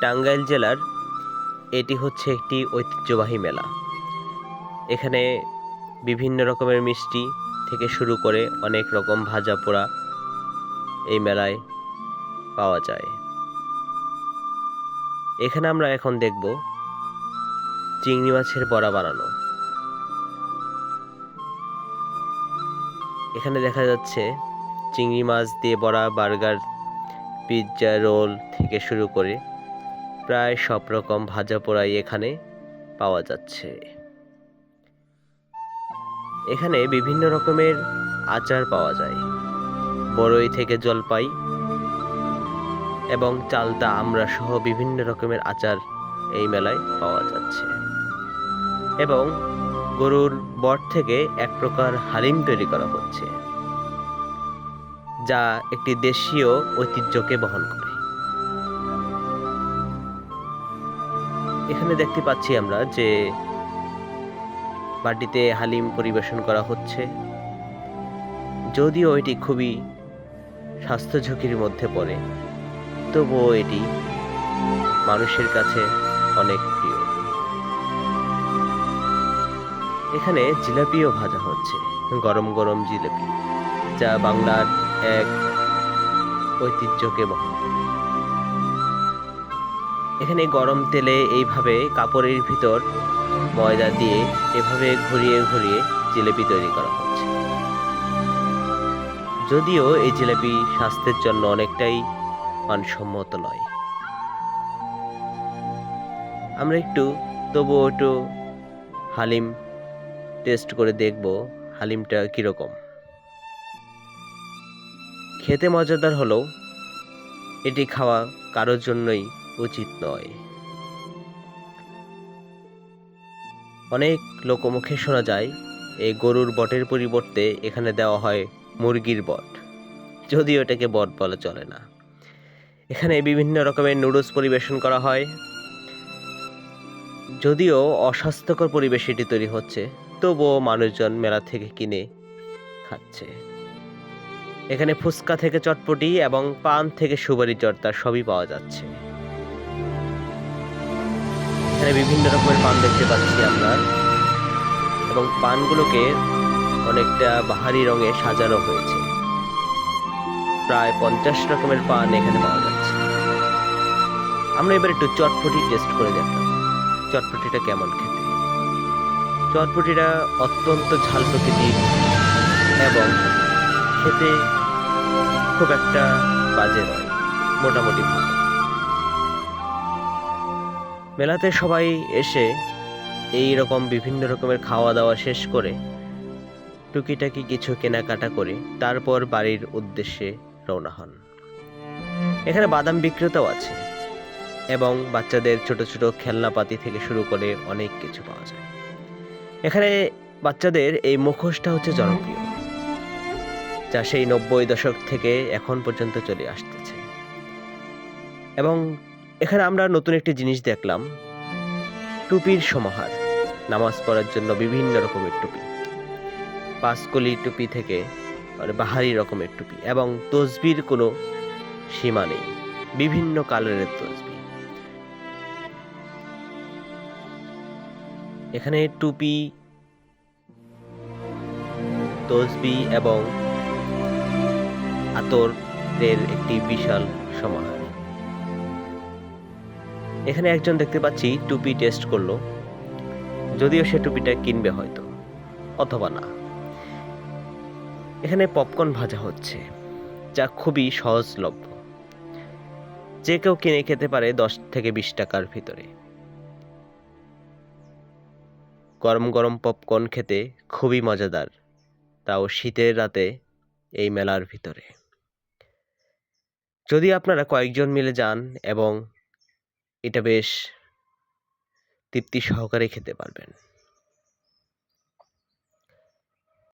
টাঙ্গাইল জেলার এটি হচ্ছে একটি ঐতিহ্যবাহী মেলা। এখানে বিভিন্ন রকমের মিষ্টি থেকে শুরু করে অনেক রকম ভাজা পোড়া এই মেলায় পাওয়া যায়। এখানে আমরা এখন দেখব চিংড়ি মাছের বড়া বানানো। এখানে দেখা যাচ্ছে চিংড়ি মাছ দিয়ে বড়া, বার্গার, পিৎজা, রোল থেকে শুরু করে প্রায় সব রকম ভাজা পোড়াই এখানে পাওয়া যাচ্ছে। এখানে বিভিন্ন রকমের আচার পাওয়া যায়। বড়ই থেকে জলপাই এবং চালতা আমরা সহ বিভিন্ন রকমের আচার এই মেলায় পাওয়া যাচ্ছে। এবং গরুর বট থেকে এক প্রকার হালিম তৈরি করা হচ্ছে, যা একটি দেশীয় ঐতিহ্যকে বহন করে। এখানে দেখতে পাচ্ছি আমরা যে বাটিতে হালিম পরিবেশন করা হচ্ছে। যদিও এটি খুবই স্বাস্থ্য ঝুঁকির মধ্যে পড়ে, তবুও এটি মানুষের কাছে অনেক প্রিয়। এখানে জিলাপিও ভাজা হচ্ছে, গরম গরম জিলাপি, যা বাংলার এক ঐতিহ্যকে বহন করে। এখানে গরম তেলে এইভাবে কাপড়ের ভিতর ময়দা দিয়ে এভাবে ঘুরিয়ে ঘুরিয়ে জিলেপি তৈরি করা হচ্ছে। যদিও এই জিলেপি স্বাস্থ্যের জন্য অনেকটাই মানসম্মত নয়। আমরা একটু, তবুও একটু হালিম টেস্ট করে দেখব হালিমটা কীরকম। খেতে মজাদার হলেও এটি খাওয়া কারোর জন্যই উচিত নয়। অনেক লোকমুখে শোনা যায়, এই গরুর বটের পরিবর্তে এখানে দেওয়া হয় মুরগির বট। যদিও এটাকে বট বলা চলে না। এখানে বিভিন্ন রকমের নুডলস পরিবেশন করা হয়। যদিও অস্বাস্থ্যকর পরিবেশ এটি তৈরি হচ্ছে, তবুও মানুষজন মেলা থেকে কিনে খাচ্ছে। এখানে ফুচকা থেকে চটপটি এবং পান থেকে সুপারি চর্তা সবই পাওয়া যাচ্ছে। এখানে বিভিন্ন রকমের পান দেখতে পাচ্ছি আমরা। এবং পানগুলোকে অনেকটা বাহারি রঙে সাজানো হয়েছে। প্রায় পঞ্চাশ রকমের পান এখানে পাওয়া যাচ্ছে। আমরা এবার একটু চটপটি টেস্ট করে দেখলাম। চটপটিটা কেমন খেতে? চটপটিটা অত্যন্ত ঝাল প্রকৃতির এবং খেতে খুব একটা বাজে নয়, মোটামুটি ভালো। মেলাতে সবাই এসে এই রকম বিভিন্ন রকমের খাওয়া দাওয়া শেষ করে টুকিটাকি কিছু কেনাকাটা করে তারপর বাড়ির উদ্দেশ্যে রওনা হন। এখানে বাদাম বিক্রেতাও আছে এবং বাচ্চাদের ছোট ছোট খেলনাপাতি থেকে শুরু করে অনেক কিছু পাওয়া যায়। এখানে বাচ্চাদের এই মুখোশটা হচ্ছে জনপ্রিয়, যা সেই নব্বই দশক থেকে এখন পর্যন্ত চলে আসতেছে। এবং এখানে আমরা নতুন একটি জিনিস দেখলাম। টুপির সমাহার। নামাজ পড়ার জন্য বিভিন্ন রকমের টুপি। পাঁচকলি টুপি থেকে বাহারি রকমের টুপি এবং তসবির কোনো সীমা নেই। বিভিন্ন কালারের তসবি এখানে টুপি, তসবি এবং আতরের একটি বিশাল সমাহার। এখানে একজন দেখতে পাচ্ছি টুপি টেস্ট করল। যদিও সে টুপিটা কিনবে হয়তো, অথবা না। এখানে পপকর্ন ভাজা হচ্ছে, যা খুবই সহজলভ্য। যে কেউ কিনে খেতে পারে দশ থেকে বিশ টাকার ভিতরে। গরম গরম পপকর্ন খেতে খুবই মজাদার, তাও শীতের রাতে এই মেলার ভিতরে। যদি আপনারা কয়েকজন মিলে যান এবং এটা বেশ তৃপ্তি সহকারে খেতে পারবেন।